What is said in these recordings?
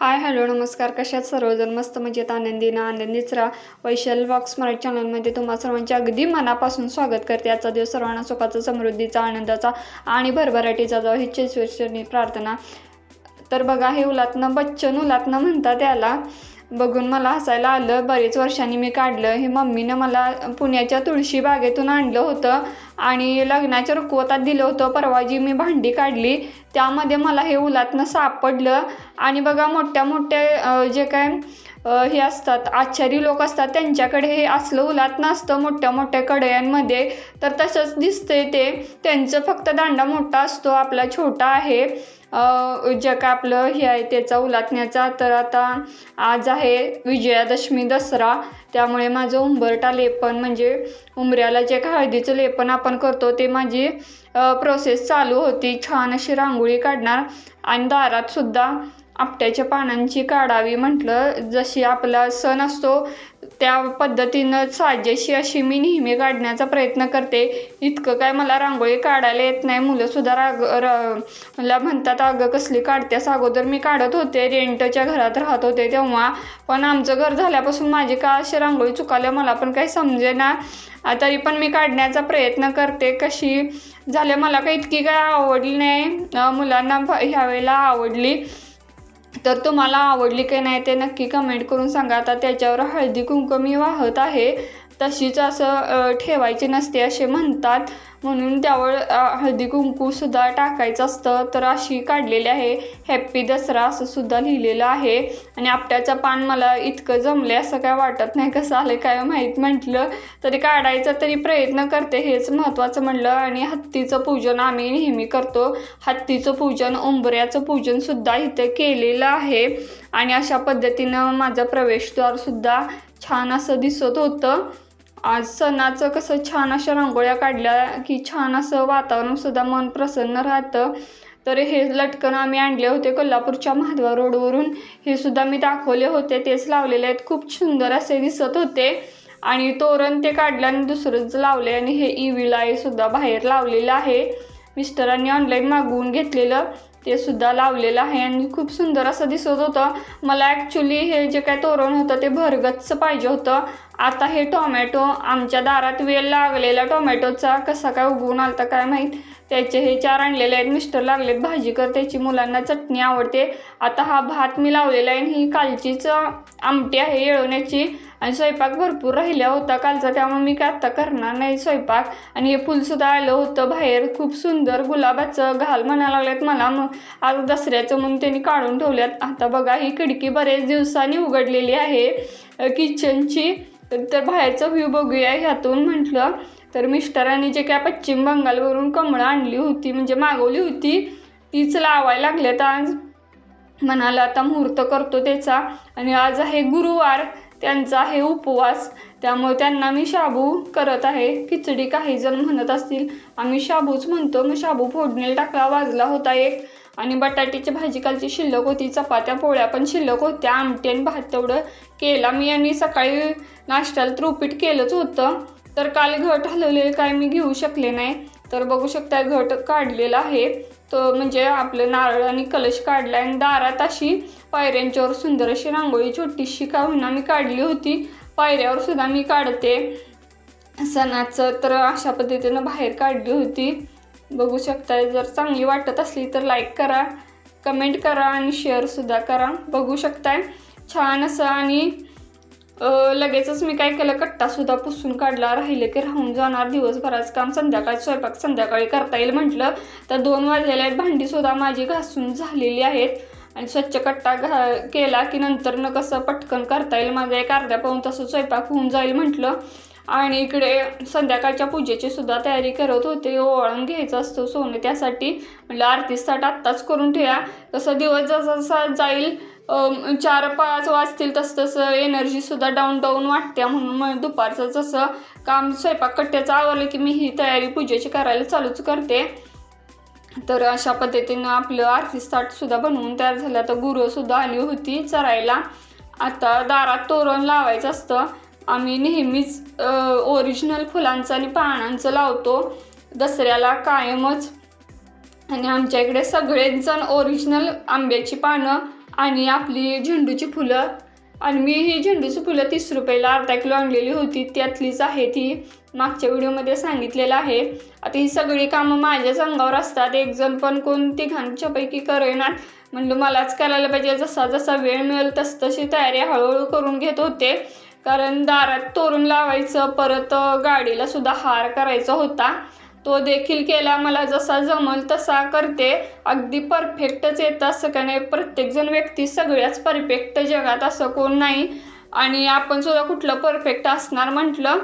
Hi hello नमस्कार. कशात सर्वजण? मस्त मजेत आनंदीनं आनंदीच राहा. वैशाल बॉक्स मराठी चॅनलमध्ये तुम्हा सर्वांचे अगदी मनापासून स्वागत करते. आजचा दिवस सर्वांना सुखाचा समृद्धीचा आनंदाचा आणि भरभराटीचा जाऊ ही प्रार्थना. तर बघा हे उलातनं बच्चन उलातनं म्हणतात त्याला बघून मला हसायला आलं. बरेच वर्षांनी मी काढलं. हे मम्मीनं मला पुण्याच्या तुळशी बागेतून आणलं होतं आणि लग्नाच्या रुकवतात दिलं होतं. परवा जी मी भांडी काढली त्यामध्ये मला हे उलातनं सापडलं. आणि बघा मोठ्या मोठ्या जे काय हे असतात आचारी लोक असतात. त्यांच्याकडे हे असलं उलात नसतं मोठ्या मोठ्या कढयांमध्ये. तर तसंच दिसतंय ते. त्यांचं फक्त दांडा मोठा असतो आपला छोटा आहे. जे का आपलं हे आहे त्याचा उलाटण्याचा. तर आता आज आहे विजयादशमी दसरा. त्यामुळे माझं उंबरटा लेपन म्हणजे उंबऱ्याला जे का हळदीचं लेपन आपण करतो ते माझी प्रोसेस चालू होती. छान अशी रांगोळी काढणार. आणि दारातसुद्धा आपट्याच्या पानांची काढावी म्हटलं. जशी आपला सण असतो त्या पद्धतीनं साजेशी अशी मी नेहमी काढण्याचा प्रयत्न करते. इतकं काय मला रांगोळी काढायला येत नाही. मुलंसुद्धा राग र मला म्हणतात अगं कसली काढत्यास अगोदर मी काढत होते. रेंटच्या घरात राहत होते तेव्हा. पण आमचं घर झाल्यापासून माझी का अशी रांगोळी चुकाल्या मला पण काही समजेना. ना तरी पण मी काढण्याचा प्रयत्न करते. कशी झाल्या मला काही इतकी काय आवडली नाही. मुलांना ह्यावेळेला आवडली. तर तुम्हाला आवडली की नाही ते नक्की कमेंट करून सांगा. आता त्याच्यावर हळदी कुंकू मी वाहत आहे. तशीच असं ठेवायची नसते असे म्हणतात. म्हणून त्यावर अ, हळदी कुंकूसुद्धा टाकायचं असतं. तर अशी काढलेली आहे. हॅप्पी दसरा असं सुद्धा लिहिलेलं आहे. आणि आपट्याचं पान मला इतकं जमले असं काय वाटत नाही. कसं आलं काय माहीत म्हटलं. तरी काढायचा तरी प्रयत्न करते. हेच महत्त्वाचं म्हणलं. आणि हत्तीचं पूजन आम्ही नेहमी करतो. हत्तीचं पूजन उंबऱ्याचं पूजनसुद्धा इथे केलेलं आहे. आणि अशा पद्धतीनं माझं प्रवेशद्वारसुद्धा छान असं दिसत होतं. आज सणाचं कसं छान अशा रांगोळ्या काढल्या की छान असं वातावरणसुद्धा मन प्रसन्न राहतं. तर हे लटकन आम्ही आणले होते कोल्हापूरच्या महाद्वार रोडवरून. हे सुद्धा मी दाखवले होते तेच लावलेले आहेत. खूप सुंदर असे दिसत होते. आणि तोरण ते काढलं आणि दुसरंच लावले आणि हे इविलाई सुद्धा बाहेर लावलेलं आहे. मिस्टरांनी ऑनलाईन मागवून घेतलेलं ते सुद्धा लावलेलं आहे आणि खूप सुंदर असं दिसत होतं. मला ॲक्च्युली हे जे काय तोरण होतं ते भरगतचं पाहिजे होतं. आता हे टोमॅटो आमच्या दारात वेल लागलेला टोमॅटोचा कसा काय उगवून आलता काय माहीत? त्याचे हे चार आणलेले आहेत मिस्टर लागलेत भाजी कर त्याची मुलांना चटणी आवडते. आता हा भात मी लावलेला आहे आणि ही कालचीच आमटी आहे येळवण्याची. आणि स्वयंपाक भरपूर राहिला होता कालचा त्यामुळे मी काय आत्ता करणार नाही स्वयंपाक. आणि हे फुलसुद्धा आलं होतं बाहेर खूप सुंदर गुलाबाचं घाल म्हणायला लागलेत मला. मग आज दसऱ्याचं म्हणून त्यांनी काढून ठेवल्यात. आता बघा ही खिडकी बरेच दिवसांनी उघडलेली आहे. किचनची तर बाहेरचा व्ह्यू बघूया. ह्यातून म्हटलं तर मिस्टरांनी जे काय पश्चिम बंगालवरून कमळं आणली होती म्हणजे मागवली होती तीच लावायला लागल्यात आज. म्हणाला आता मुहूर्त करतो त्याचा आणि आज आहे गुरुवार. त्यांचा आहे उपवास. त्यामुळे त्यांना मी शाबू करत आहे. खिचडी काही जण म्हणत असतील आम्ही शाबूच म्हणतो. मग शाबू फोडणीला टाकला वाजला होता एक. आणि बटाट्याची भाजी कालची शिल्लक होती चपात्या पोळ्या पण शिल्लक होत्या. आमटी आणि भात तेवढं केला. मी आणि सकाळी नाश्त्याला तर उपीट केलंच होतं. तर काल घट हलवलेलं काय मी घेऊ शकले नाही. तर बघू शकता घट काढलेला आहे. तो म्हणजे आपलं नारळ आणि कलश काढला आणि दारात अशी पायऱ्यांच्यावर सुंदर अशी रांगोळी छोटीशी का होईना मी काढली होती. पायऱ्यावर सुद्धा मी काढते. सणाचं तर अशा पद्धतीनं बाहेर काढली होती. बघू शकता जर चांगली वाटत असली तर लाईक करा कमेंट करा आणि शेअरसुद्धा करा. बघू शकताय. छान असं आणि लगेचच मी काय केलं कट्टासुद्धा पुसून काढला. राहिले की राहून जाणार दिवसभराचं काम. संध्याकाळी स्वयंपाक संध्याकाळी करता येईल म्हटलं. तर दोन वाजलेले आहेत. भांडीसुद्धा माझी घासून झालेली आहेत. आणि स्वच्छ कट्टा घा केला की नंतर न कसं पटकन करता येईल. माझा एक अर्ध्या पाऊन तसं स्वयंपाक होऊन जाईल म्हटलं. आणि इकडे संध्याकाळच्या पूजेची सुद्धा तयारी करत होते. हो, ओवाळून घ्यायचं असतं सोने त्यासाठी. म्हटलं आरती साठ आत्ताच करून ठेवा. तसं दिवस जसा जसा जाईल चार पाच वाजतील तसं तसं एनर्जीसुद्धा डाऊन डाऊन वाटते. म्हणून मग दुपारचं जसं काम स्वयंपाक कट्ट्याचं आवरलं की मी ही तयारी पूजेची करायला चालूच करते. तर अशा पद्धतीनं आपलं आरती ताटसुद्धा बनवून तयार झालं. तर गुरंसुद्धा आली होती चरायला. आता दारात तोरण लावायचं असतं. आम्ही नेहमीच ओरिजिनल फुलांचं आणि पानांचं लावतो. दसऱ्याला कायमच. आणि आमच्या इकडे सगळेच जण ओरिजिनल आंब्याची पानं आणि आपली झेंडूची फुलं. आणि मी ही झेंडूची फुलं तीस रुपयाला अर्धा किलो आणलेली होती. त्यातलीच आहे ती. मागच्या व्हिडिओमध्ये सांगितलेलं आहे. आता ही सगळी कामं माझ्याच अंगावर असतात. एक जण पण कोण तिघांच्यापैकी करेनात म्हणलं मलाच करायला पाहिजे. जसा जसा वेळ मिळेल तस तशी तयारी हळूहळू करून घेत होते. कारण दारात तोरण लावायचं परत गाडीला सुद्धा हार करायचा होता. तो देखील केला. मला जसा जमल तसा करते. अगदी परफेक्टच येतं असं का नाही प्रत्येकजण व्यक्ती सगळ्याच परफेक्ट जगात असं कोण नाही. आणि आपण सुद्धा कुठलं परफेक्ट असणार म्हटलं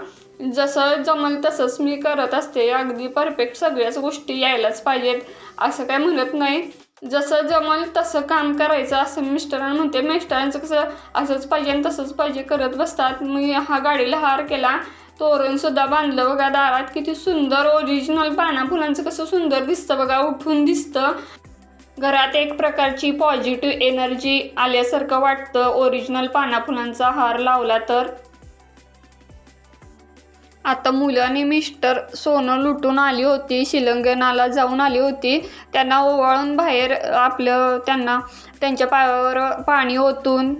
जसं जमल तसंच मी करत असते. अगदी परफेक्ट सगळ्याच गोष्टी यायलाच पाहिजेत. असं काय म्हणत नाही. जसं जमल तसं काम करायचं असं मिस्टरांना म्हणते. मिस्टरांचं कसं असंच पाहिजे आणि तसंच पाहिजे करत बसतात. मी हा गाडीला हार केला. तोरणसुद्धा बांधलं बघा दारात. किती सुंदर ओरिजिनल पाना फुलांचं कसं सुंदर दिसतं बघा. उठून दिसतं. घरात एक प्रकारची पॉझिटिव्ह एनर्जी आल्यासारखं वाटतं. ओरिजिनल पाना फुलांचा हार लावला तर. आता मुलाने मिस्टर सोनं लुटून आली होती शिलंगणाला जाऊन आली होती. त्यांना ओवाळून बाहेर आपलं त्यांना त्यांच्या पायावर पाणी ओतून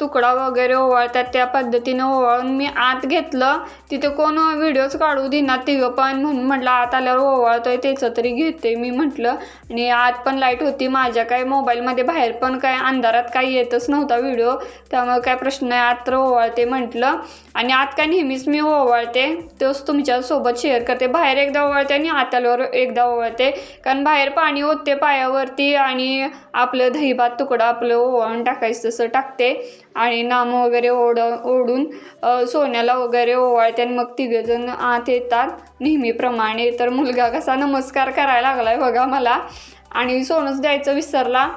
तुकडा वगैरे ओवाळतात त्या पद्धतीनं ओवाळून मी आत घेतलं. तिथे कोण व्हिडिओज काढू देणार तिघं पण म्हणून म्हटलं आत आल्यावर ओवाळतोय त्याचं तरी घेते मी म्हटलं. आणि आत पण लाइट होती माझ्या काय मोबाईलमध्ये बाहेर पण काय अंधारात काही येतच नव्हता व्हिडिओ त्यामुळे काय प्रश्न नाही आत तर ओवाळते म्हटलं. आणि आत काय नेहमीच मी ओवाळते तोच तुमच्यासोबत शेअर करते. बाहेर एकदा ओवाळते आणि आत आल्यावर एकदा ओवाळते. कारण बाहेर पाणी ओतते पायावरती आणि आपलं दहीभात तुकडा आपलं ओवाळून टाकायचं तसं टाकते. आणि नाम वगैरे ओढ ओढून सोन्याला वगैरे ओवाळते आणि मग तिघजण आत येतात. नेहमीप्रमाणे तर मुलगा कसा नमस्कार करायला लागलाय बघा मला. आणि सोनंच द्यायचं विसरला.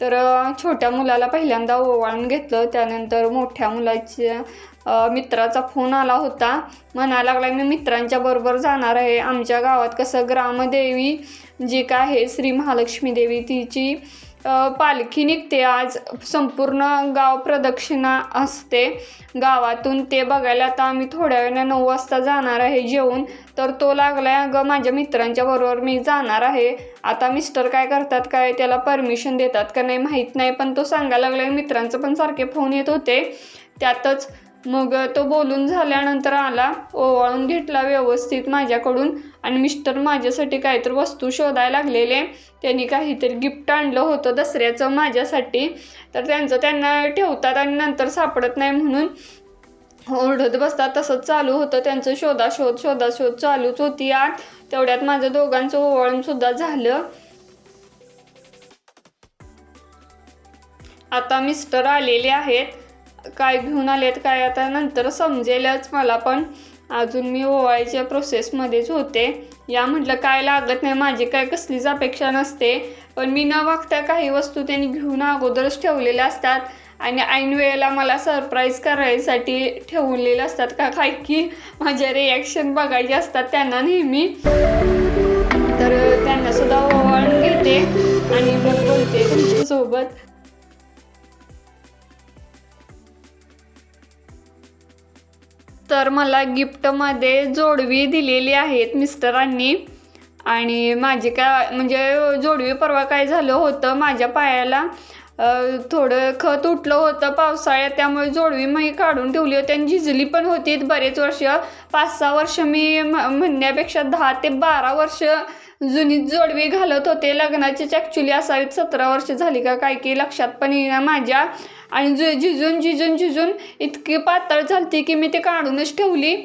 तर छोट्या मुलाला पहिल्यांदा ओवाळून घेतलं. त्यानंतर मोठ्या मुलाच्या मित्राचा फोन आला होता. म्हणायला लागला मी मित्रांच्या बरोबर जाणार आहे. आमच्या गावात कसं ग्रामदेवी जी काय आहे श्री महालक्ष्मी देवी तिची पालखी निघते. आज संपूर्ण गाव प्रदक्षिणा असते. गावातून ते बघायला आता आम्ही थोड्या वेळानं नऊ वाजता जाणार आहे जेवून. तर तो लागलाय अगं माझ्या मित्रांच्या बरोबर मी जाणार आहे. आता मिस्टर काय करतात काय त्याला परमिशन देतात का नाही माहीत नाही पण तो सांगायला लागलाय मित्रांचं पण सारखे फोन येत होते. त्यातच मग तो बोलून झाल्यानंतर आला ओवाळून घेतला व्यवस्थित माझ्याकडून आणि मिस्टर माझ्यासाठी काहीतरी वस्तू शोधायला लागलेले. त्यांनी काहीतरी गिफ्ट आणलं होतं दसऱ्याचं माझ्यासाठी. तर त्यांचं त्यांना ठेवतात आणि नंतर सापडत नाही म्हणून ओरडत बसतात. तसंच चालू होतं त्यांचं शोधाशोध शोधाशोध चालूच होती आत. तेवढ्यात माझं दोघांचं ओवाळूनसुद्धा झालं. आता मिस्टर आलेले आहेत. काय घेऊन आलेत काय आता नंतर समजेलच मला पण. अजून मी ओवाळीच्या प्रोसेसमध्येच होते. या म्हटलं काय लागत नाही माझी काय कसलीच अपेक्षा नसते. पण मी न वागता काही वस्तू त्यांनी घेऊन अगोदरच ठेवलेल्या असतात. आणि ऐन वेळेला मला सरप्राईज करायसाठी ठेवलेले असतात का? काय की माझ्या रिॲक्शन बघायचे असतात त्यांना नेहमी. तर त्यांना सुद्धा ओवाळून घेते आणि मग बोलते तुमच्यासोबत. तर मला गिफ्टमध्ये जोडवी दिलेली आहेत मिस्टरांनी. आणि माझी काय म्हणजे जोडवी परवा काय झालं होतं माझ्या पायाला थोडं खत उठलं होतं पावसाळ्यात त्यामुळे जोडवी मी काढून ठेवली होती आणि झिजली पण होती बरेच वर्ष. पाच सहा वर्ष मी म- म्हणण्यापेक्षा दहा ते बारा वर्ष जुनी जोडवी घालत होते. लग्नाचीच ॲक्च्युली असावीत सतरा वर्ष झाली का काय की लक्षात पण येईना माझ्या. आणि ज झिजून झिजून झिजून इतकी पातळ झालती की मी ते काढूनच ठेवली.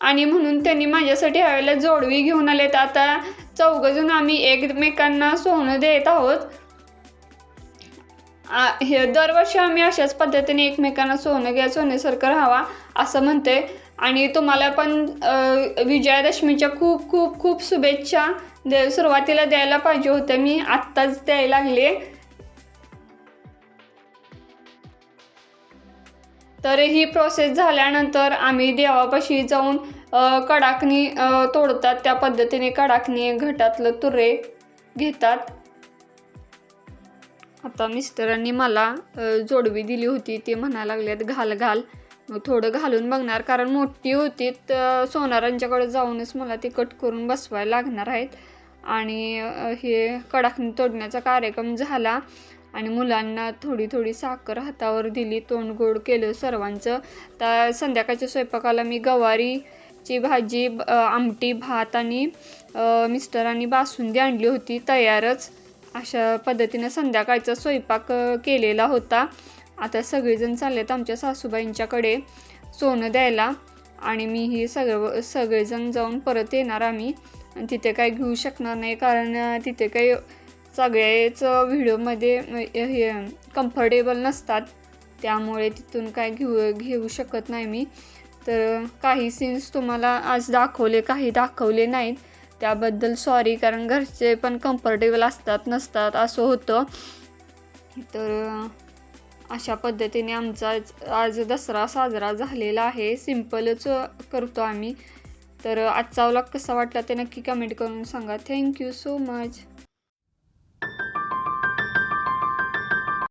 आणि म्हणून त्यांनी माझ्यासाठी ह्यावेळेला जोडवी घेऊन आलेत. आता चौघजून आम्ही एकमेकांना सोनं देत आहोत. हे दरवर्षी आम्ही अशाच पद्धतीने एकमेकांना सोनं घ्या सोन्यासारखं राहावा असं म्हणते आणि तुम्हाला पण विजयादशमीच्या खूप खूप खूप शुभेच्छा दे सुरुवातीला द्यायला पाहिजे होत्या मी आत्ताच द्यायला लागले. तर ही प्रोसेस झाल्यानंतर आम्ही देवापाशी जाऊन कडाकणी तोडतात. त्या पद्धतीने कडाकणी घटातलं तुरे घेतात. आता मिस्टरांनी मला जोडवी दिली होती. ते म्हणायला लागल्यात घाल घाल. मग थोडं घालून बघणार. कारण मोठी होती तर सोनारांच्याकडे जाऊनच मला ती कट करून बसवायला लागणार आहेत. आणि हे कडाकणी तोडण्याचा कार्यक्रम झाला. आणि मुलांना थोडी थोडी साखर हातावर दिली तोंड गोड केलं सर्वांचं. तर संध्याकाळच्या स्वयंपाकाला मी गवारीची भाजी ब- आमटी भात आणि मिस्टरांनी बासुंदी आणली होती तयारच. अशा पद्धतीनं संध्याकाळचा स्वयंपाक केलेला होता. आता सगळेजण चाललेत आमच्या सासूबाईंच्याकडे सोनं द्यायला आणि मी ही सगळं सगळेजण जाऊन परत येणार आम्ही. आणि तिथे काही घेऊ शकणार नाही कारण तिथे काही सगळेच व्हिडिओमध्ये हे कम्फर्टेबल नसतात. त्यामुळे तिथून काय घेऊ घेऊ शकत नाही मी. तर काही सीन्स तुम्हाला आज दाखवले काही दाखवले नाहीत. त्याबद्दल सॉरी कारण घरचे पण कम्फर्टेबल असतात नसतात असं होतं. तर अशा पद्धतीने आमचा आज- आज दसरा साजरा झालेला आहे. सिम्पलच करतो आम्ही. तर आजचा व्लॉग कसा वाटला ते नक्की कमेंट करून सांगा. Thank you so much